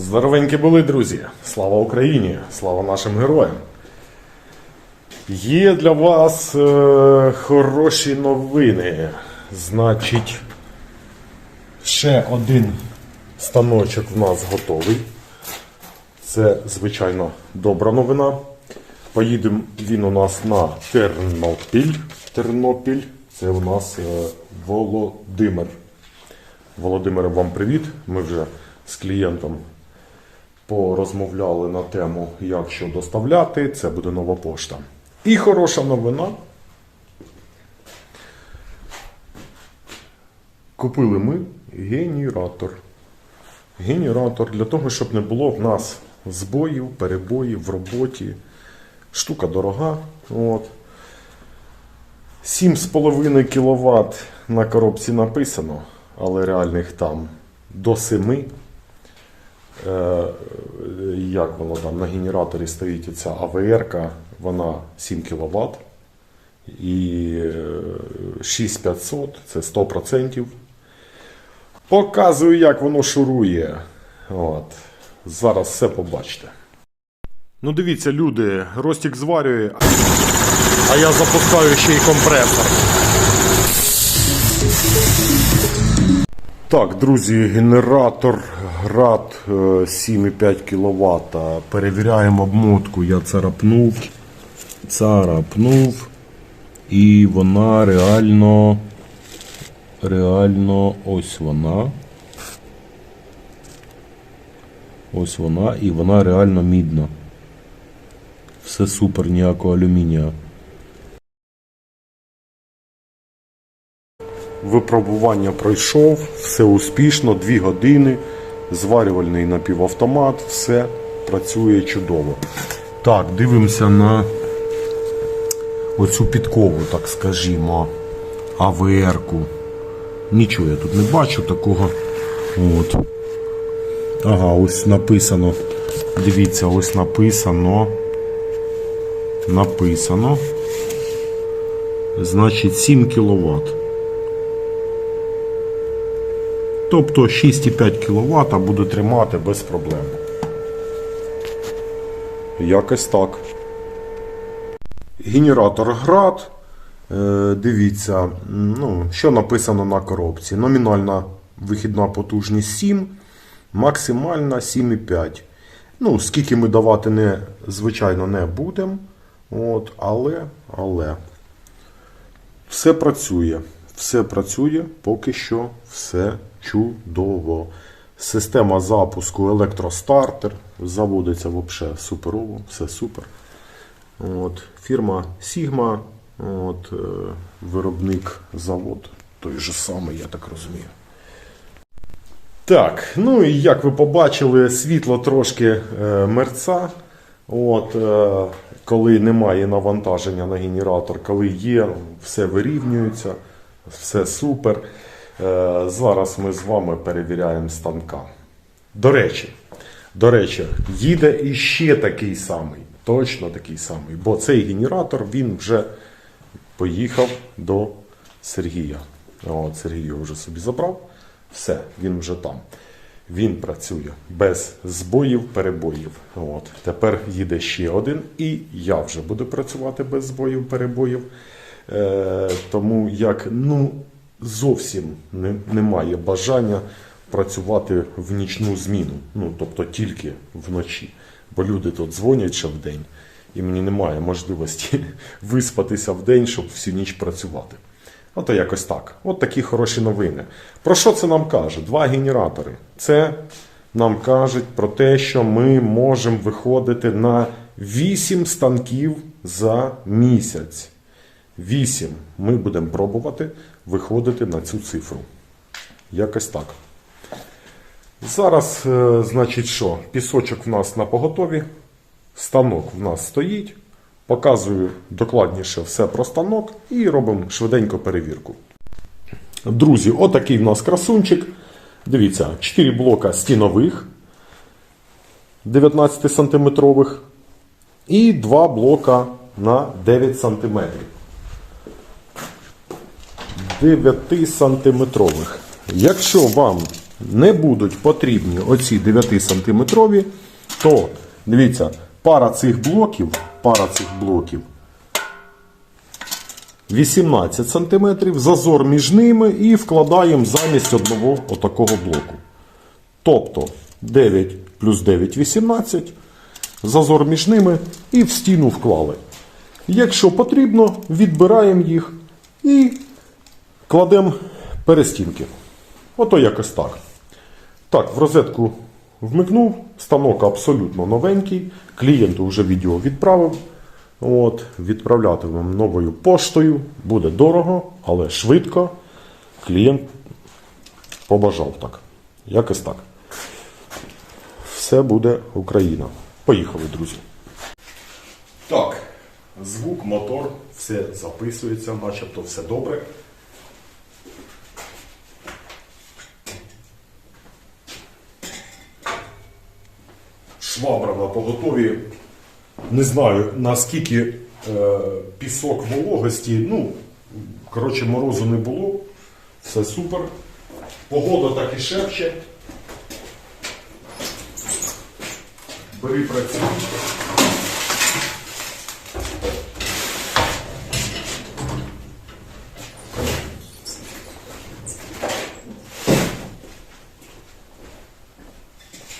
Здоровенькі були, друзі! Слава Україні! Слава нашим героям! Є для вас е, хороші новини. Значить, ще один станочок в нас готовий. Це, звичайно, добра новина. Поїдемо він у нас на Тернопіль. Тернопіль. Це у нас е, Володимир. Володимире, вам привіт. Ми вже з клієнтом порозмовляли на тему, як що доставляти. Це буде нова пошта. І хороша новина. Купили ми генератор. Генератор для того, щоб не було в нас збоїв, перебоїв в роботі. Штука дорога. От. 7,5 кВт на коробці написано, але реальних там до 7. Е, як воно там на генераторі стоїть ця АВР, вона 7 кВт. І е, 6500 це 100%. Показую, як воно шурує. От. Зараз все побачите. Ну, дивіться, люди, Ростік зварює, а я запускаю ще й компресор. Так, друзі, генератор град е, 7,5 кВт. Перевіряємо обмотку. Я царапнув. Царапнув. І вона реально. Реально ось вона. Ось вона, і вона реально мідна. Все супер, ніякого алюмінія. Випробування пройшов, все успішно, 2 години, зварювальний напівавтомат, все працює чудово. Так, дивимося на оцю підкову, так скажімо, АВР-ку. Нічого я тут не бачу такого. От. Ага, ось написано. Дивіться, ось написано. Написано. Значить 7 кВт. Тобто 6,5 кВт буде тримати без проблем. Якось так. Генератор град. Е, Дивіться, ну, що написано на коробці. Номінальна вихідна потужність 7, максимальна 7,5. Ну, скільки ми давати не, звичайно, не будемо. От, але, але все працює. Все працює, поки що все чудово. Система запуску електростартер. Заводиться взагалі суперово, все супер. От, фірма Sigma, от, е, виробник завод той же самий, я так розумію. Так, ну і як ви побачили, світло трошки е, мерца. От, е, коли немає навантаження на генератор, коли є, все вирівнюється, все супер. Е, зараз ми з вами перевіряємо станка. До речі, до речі, їде іще такий самий, точно такий самий, бо цей генератор він вже поїхав до Сергія. От, Сергій вже собі забрав. Все, він вже там. Він працює без збоїв, перебоїв. От. Тепер їде ще один, і я вже буду працювати без збоїв, перебоїв. Е, тому як ну, зовсім не, немає бажання працювати в нічну зміну. Ну, тобто тільки вночі. Бо люди тут дзвонять ще вдень, і мені немає можливості виспатися вдень, щоб всю ніч працювати. Ото якось так. От такі хороші новини. Про що це нам каже? Два генератори. Це нам кажуть про те, що ми можемо виходити на 8 станків за місяць. 8. Ми будемо пробувати виходити на цю цифру. Якось так. Зараз, е, значить, що? Пісочок в нас на поготові, станок в нас стоїть. Показую докладніше все про станок і робимо швиденько перевірку. Друзі, отакий в нас красунчик. Дивіться, 4 блока стінових 19 сантиметрових і 2 блока на 9 сантиметрів. 9 сантиметрових. Якщо вам не будуть потрібні оці 9 сантиметрові, то дивіться, пара цих блоків, пара цих блоків 18 см, зазор між ними і вкладаємо замість одного отакого блоку. Тобто 9 плюс 9 18, зазор між ними і в стіну вклали. Якщо потрібно, відбираємо їх і кладемо перестінки. Ото якось так. Так, в розетку вмикнув, станок абсолютно новенький. Клієнту вже відео відправив. От, відправляти новою поштою. Буде дорого, але швидко. Клієнт побажав так. Якось так. Все буде Україна. Поїхали, друзі. Так, звук, мотор, все записується, начебто все добре. Швабра на поготові. Не знаю наскільки е, пісок вологості. Ну, коротше, морозу не було. Все супер. Погода так і шепче. Бери працюй.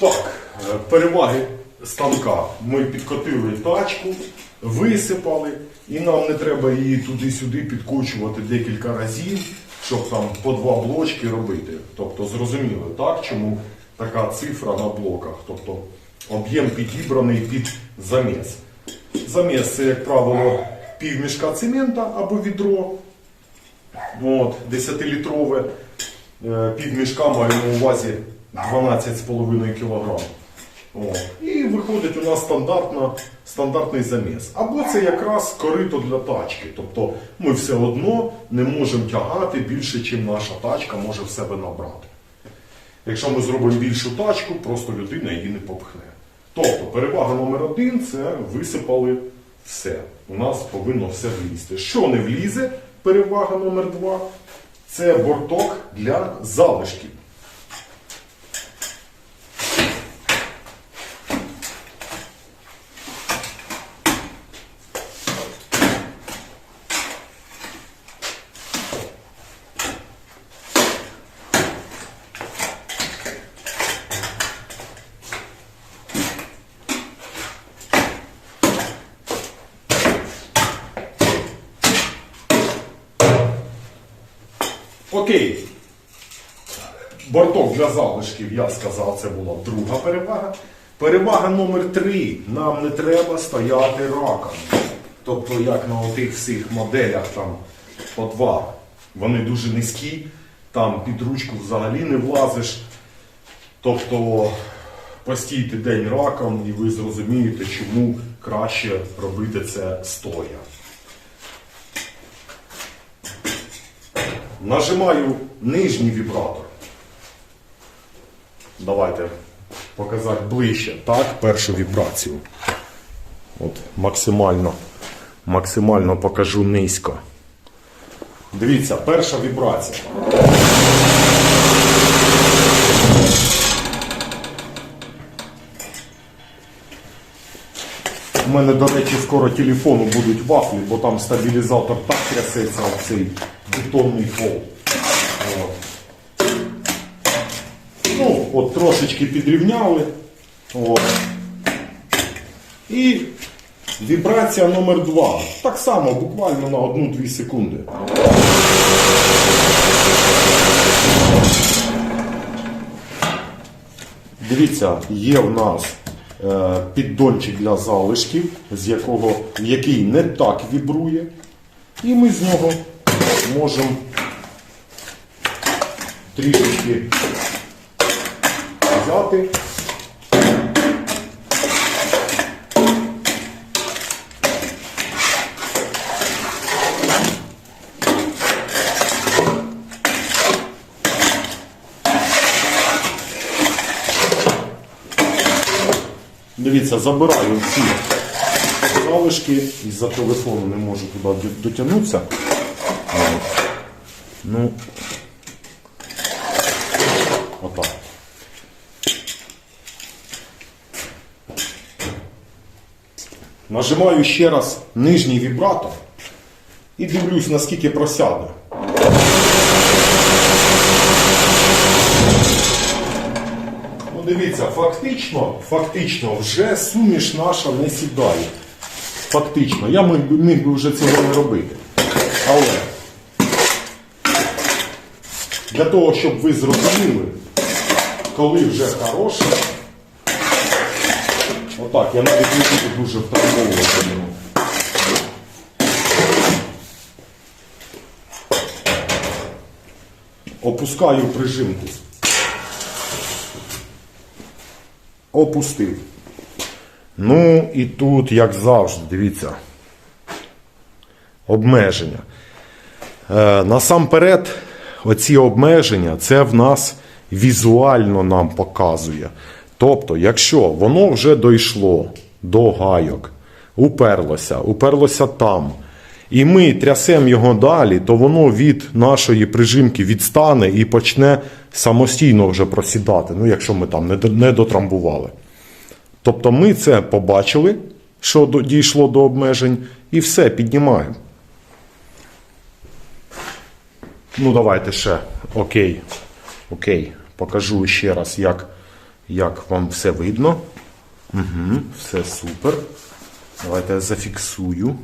Так, е, переваги станка. Ми підкотили тачку, висипали, і нам не треба її туди-сюди підкочувати декілька разів, щоб там по два блочки робити. Тобто зрозуміло, так, чому така цифра на блоках. Тобто об'єм підібраний під заміс. Заміс це, як правило, півмішка цемента або відро. От, 10-літрове. Е, Півмішка маємо на увазі 12,5 кг. І виходить у нас стандартна, стандартний заміс. Або це якраз корито для тачки. Тобто ми все одно не можемо тягати більше, ніж наша тачка може в себе набрати. Якщо ми зробимо більшу тачку, просто людина її не попхне. Тобто перевага номер один це висипали все. У нас повинно все влізти. Що не влізе, перевага номер два це борток для залишків. Окей. Борток для залишків, я сказав, це була друга перевага. Перевага номер три. Нам не треба стояти раком. Тобто, як на отих всіх моделях там по два. Вони дуже низькі, там під ручку взагалі не влазиш. Тобто постійте день раком і ви зрозумієте, чому краще робити це стоя. Нажимаю нижній вібратор. Давайте показати ближче. Так, першу вібрацію. От, максимально, максимально покажу низько. Дивіться, перша вібрація. У мене, до речі, скоро телефону будуть вафлі, бо там стабілізатор так трясеться в цей бетонний пол. От. Трошечки підрівняли. От. І вібрація номер два. Так само, буквально на 1-2 секунди. Дивіться, є в нас е, піддончик для залишків, з якого, який не так вібрує. І ми з нього можемо трішечки взяти. Дивіться, забираю ці залишки, із-за телефону не можу туди дотягнутися. Ну, отак. Нажимаю ще раз нижній вібратор і дивлюсь, наскільки просяде. Ну, дивіться, фактично, фактично вже суміш наша не сідає. Фактично, я міг, би- вже цього не робити. Але для того, щоб ви зрозуміли, коли вже хороше, отак, я навіть не буду дуже втрамбовувати його. Опускаю прижимку. Опустив. Ну і тут, як завжди, дивіться. Обмеження. Е, насамперед, оці обмеження, це в нас візуально нам показує. Тобто, якщо воно вже дійшло до гайок, уперлося, уперлося там, і ми трясемо його далі, то воно від нашої прижимки відстане і почне самостійно вже просідати, ну якщо ми там не, дотрамбували. Тобто ми це побачили, що дійшло до обмежень, і все, піднімаємо. Ну, давайте ще. Окей. Окей. Покажу ще раз, як, як вам все видно. Угу, все супер. Давайте я зафіксую.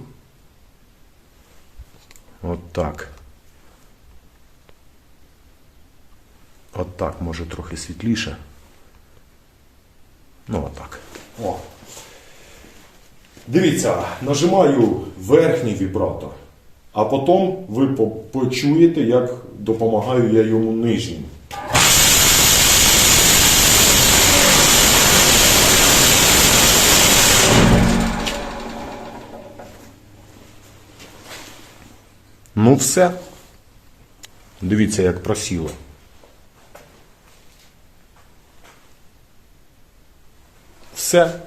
От так. От так, може трохи світліше. Ну, отак. О. Дивіться, нажимаю верхній вібратор, а потім ви почуєте, як допомагаю я йому нижнім. Ну все. Дивіться, як просіло. Все.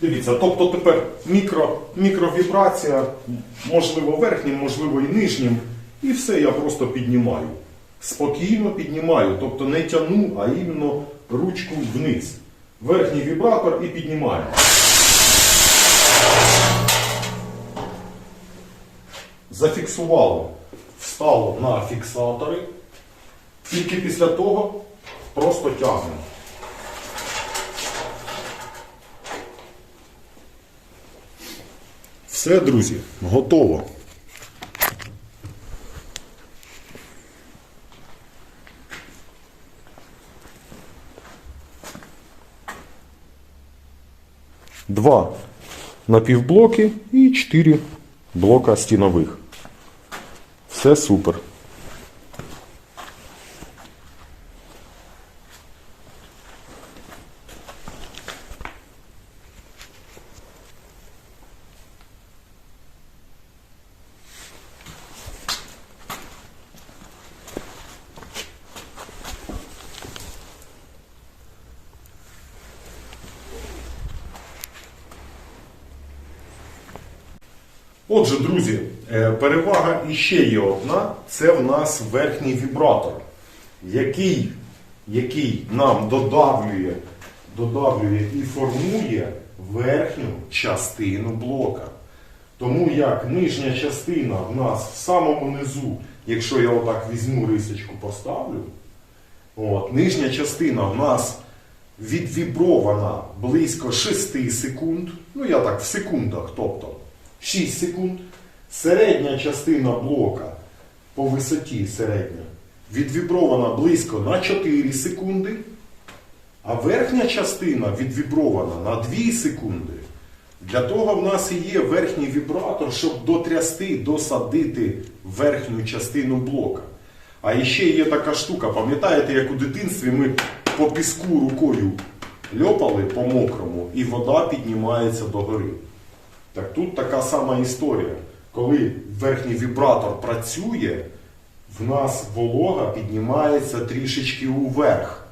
Дивіться, тобто тепер мікро, мікровібрація, можливо, верхнім, можливо, і нижнім. І все я просто піднімаю. Спокійно піднімаю, тобто не тяну, а іменно ручку вниз. Верхній вібратор і піднімаю. Зафіксувало, встало на фіксатори. Тільки після того просто тягнемо. Все, друзі, готово. Два напівблоки і чотири блока стінових. Все супер. Отже, друзі, е, перевага іще є одна. Це в нас верхній вібратор, який, який нам додавлює, додавлює і формує верхню частину блока. Тому як нижня частина в нас в самому низу, якщо я отак візьму рисочку, поставлю, от, нижня частина в нас відвібрована близько 6 секунд. Ну, я так в секундах, тобто 6 секунд. Середня частина блока по висоті середня відвібрована близько на 4 секунди, а верхня частина відвібрована на 2 секунди. Для того в нас і є верхній вібратор, щоб дотрясти, досадити верхню частину блока. А ще є така штука, пам'ятаєте, як у дитинстві ми по піску рукою льопали по мокрому, і вода піднімається догори. Так тут така сама історія. Коли верхній вібратор працює, в нас волога піднімається трішечки уверх.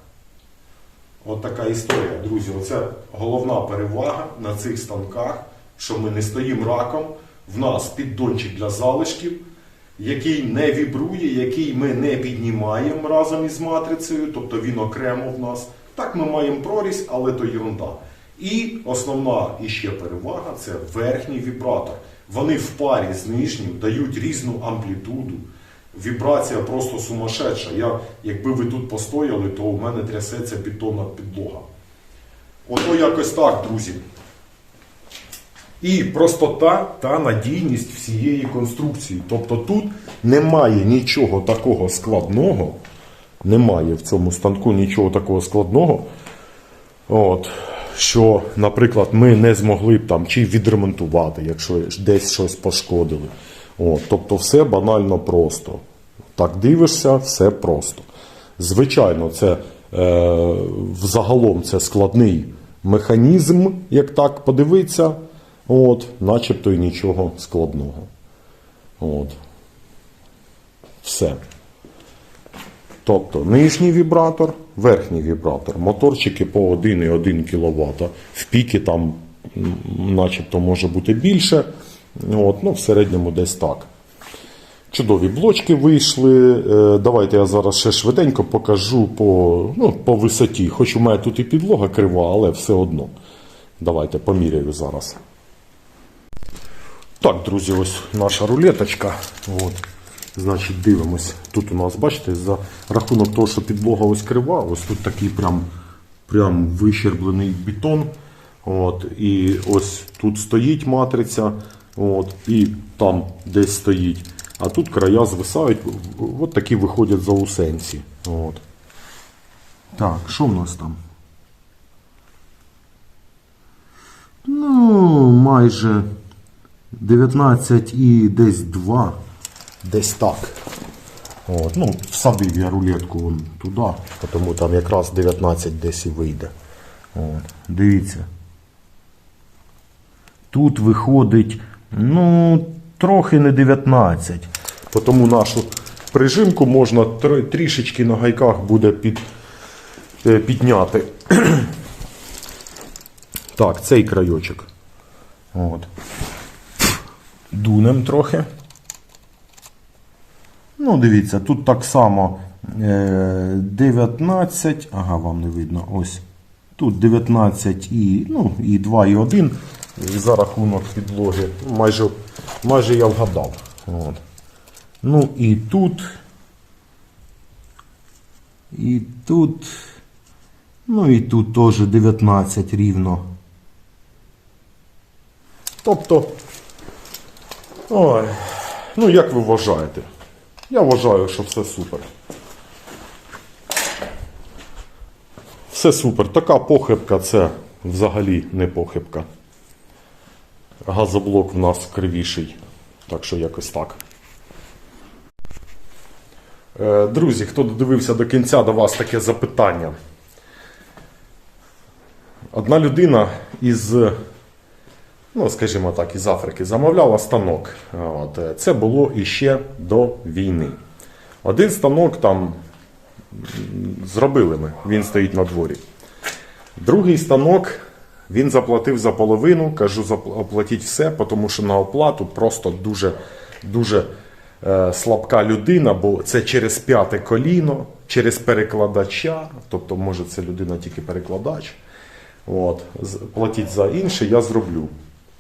От така історія, друзі. Оце головна перевага на цих станках, що ми не стоїмо раком. В нас піддончик для залишків. який не вібрує, який ми не піднімаємо разом із матрицею, тобто він окремо в нас. Так ми маємо прорізь, але то ерунда. І основна іще перевага це верхній вібратор. Вони в парі з нижнім дають різну амплітуду. Вібрація просто сумасшедша. Я, якби ви тут постояли, то у мене трясеться бетонна підлога. Ото якось так, друзі. І простота та надійність всієї конструкції. Тобто тут немає нічого такого складного. Немає в цьому станку нічого такого складного. От, що, наприклад, ми не змогли б там чи відремонтувати, якщо десь щось пошкодили. От, тобто все банально просто. Так дивишся, все просто. Звичайно, це е, взагалом це складний механізм, як так подивитися, от, начебто і нічого складного. От. Все. Тобто нижній вібратор, верхній вібратор, моторчики по 1,1 кВт. В піки там начебто може бути більше. От, ну, в середньому десь так. Чудові блочки вийшли. Е, Давайте я зараз ще швиденько покажу по, ну, по висоті. Хоч у мене тут і підлога крива, але все одно. Давайте поміряю зараз. Так, друзі, ось наша рулеточка. От. Значить, дивимось. Тут у нас, бачите, за рахунок того, що підлога ось крива, ось тут такий прям, прям вищерблений бетон. От, і ось тут стоїть матриця, от, і там десь стоїть. А тут края звисають, от такі виходять заусенці. От. Так, що в нас там? Ну, майже 19 і десь 2. Десь так. От, ну, всадив я рулетку вон туди, тому там якраз 19 десь і вийде. От, дивіться. Тут виходить, ну, трохи не 19. Тому нашу прижимку можна тр- трішечки на гайках буде під, е, підняти. Так, цей крайочок. От. Дунем трохи. Ну, дивіться, тут так само е, 19, ага, вам не видно, ось. Тут 19 і, ну, і 2, і 1 за рахунок підлоги. Майже, майже я вгадав. От. Ну і тут. І тут. Ну і тут теж 19 рівно. Тобто. Ой, ну як ви вважаєте? Я вважаю, що все супер. Все супер. Така похибка це взагалі не похибка. Газоблок в нас кривіший. Так що якось так. Е, Друзі, хто додивився до кінця, до вас таке запитання. Одна людина із, ну, скажімо так, із Африки замовляла станок. От, е, це було іще до війни. Один станок там зробили ми, він стоїть на дворі. Другий станок він заплатив за половину, кажу, оплатіть все, тому що на оплату просто дуже, дуже е, слабка людина, бо це через п'яте коліно, через перекладача, тобто, може, це людина тільки перекладач. От, платіть за інше, я зроблю.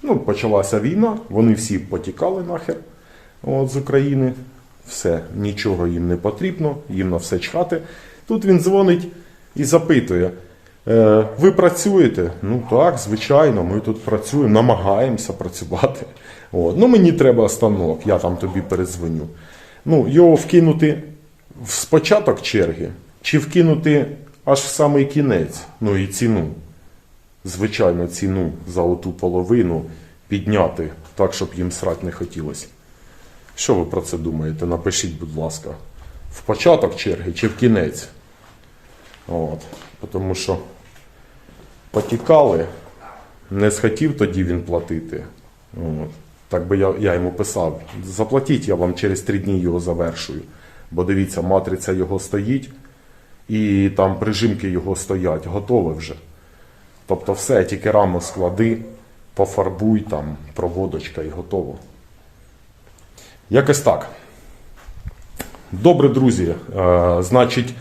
Ну, почалася війна, вони всі потікали нахер от, з України. Все, нічого їм не потрібно, їм на все чхати. Тут він дзвонить і запитує: е, ви працюєте? Ну так, звичайно, ми тут працюємо, намагаємося працювати. От. Ну, мені треба станок, я там тобі перезвоню. Ну, його вкинути в спочаток черги, чи вкинути аж в самий кінець, ну і ціну звичайно, ціну за оту половину підняти так, щоб їм срать не хотілося. Що ви про це думаєте? Напишіть, будь ласка, в початок черги чи в кінець. От. Тому що потікали, не схотів тоді він платити. От. Так би я, я йому писав: заплатіть, я вам через три дні його завершую. Бо дивіться, матриця його стоїть, і там прижимки його стоять, готове вже. Тобто все, тільки раму склади, пофарбуй там, проводочка і готово. Якось так. Добре, друзі. Е, значить,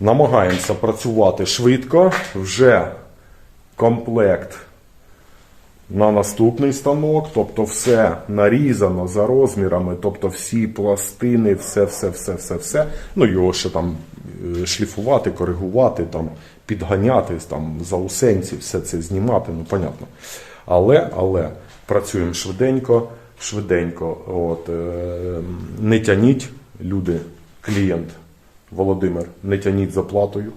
намагаємося працювати швидко. Вже комплект на наступний станок, тобто все нарізано за розмірами, тобто всі пластини, все, все, все, все, все. Ну його ще там е, шліфувати, коригувати, там, підганяти, там, заусенці, все це знімати, ну понятно. Але, але працюємо швиденько, швиденько. От, е, не тяніть, люди, клієнт Володимир, не тяніть за платою.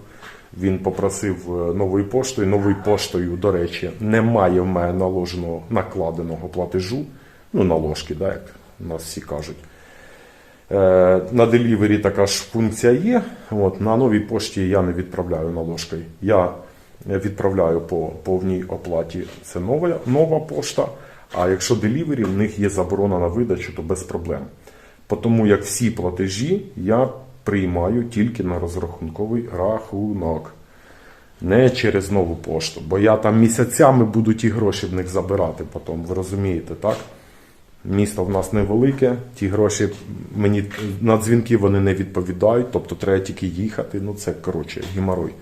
Він попросив е, новою поштою. Новою поштою, до речі, немає в мене наложеного накладеного платежу. Ну, наложки, да, як нас всі кажуть. Е, На делівері така ж функція є. От, на новій пошті я не відправляю наложкою. Я відправляю по повній оплаті. Це нова, нова пошта. А якщо делівері, в них є заборона на видачу, то без проблем. Тому як всі платежі я приймаю тільки на розрахунковий рахунок. Не через нову пошту. Бо я там місяцями буду ті гроші в них забирати потім. Ви розумієте, так? Місто в нас невелике, ті гроші мені на дзвінки вони не відповідають, тобто треба тільки їхати. Ну це коротше геморой.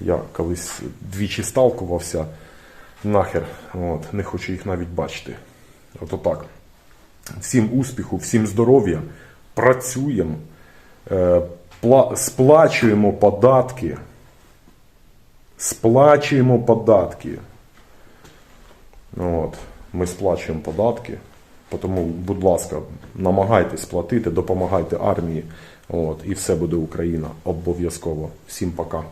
Я колись двічі сталкувався. Нахер, от, не хочу їх навіть бачити. Ото так. Всім успіху, всім здоров'я, працюємо, е, пла- сплачуємо податки. Сплачуємо податки. От, ми сплачуємо податки. Тому, будь ласка, намагайтесь платити, допомагайте армії. От, і все буде Україна. Обов'язково. Всім пока.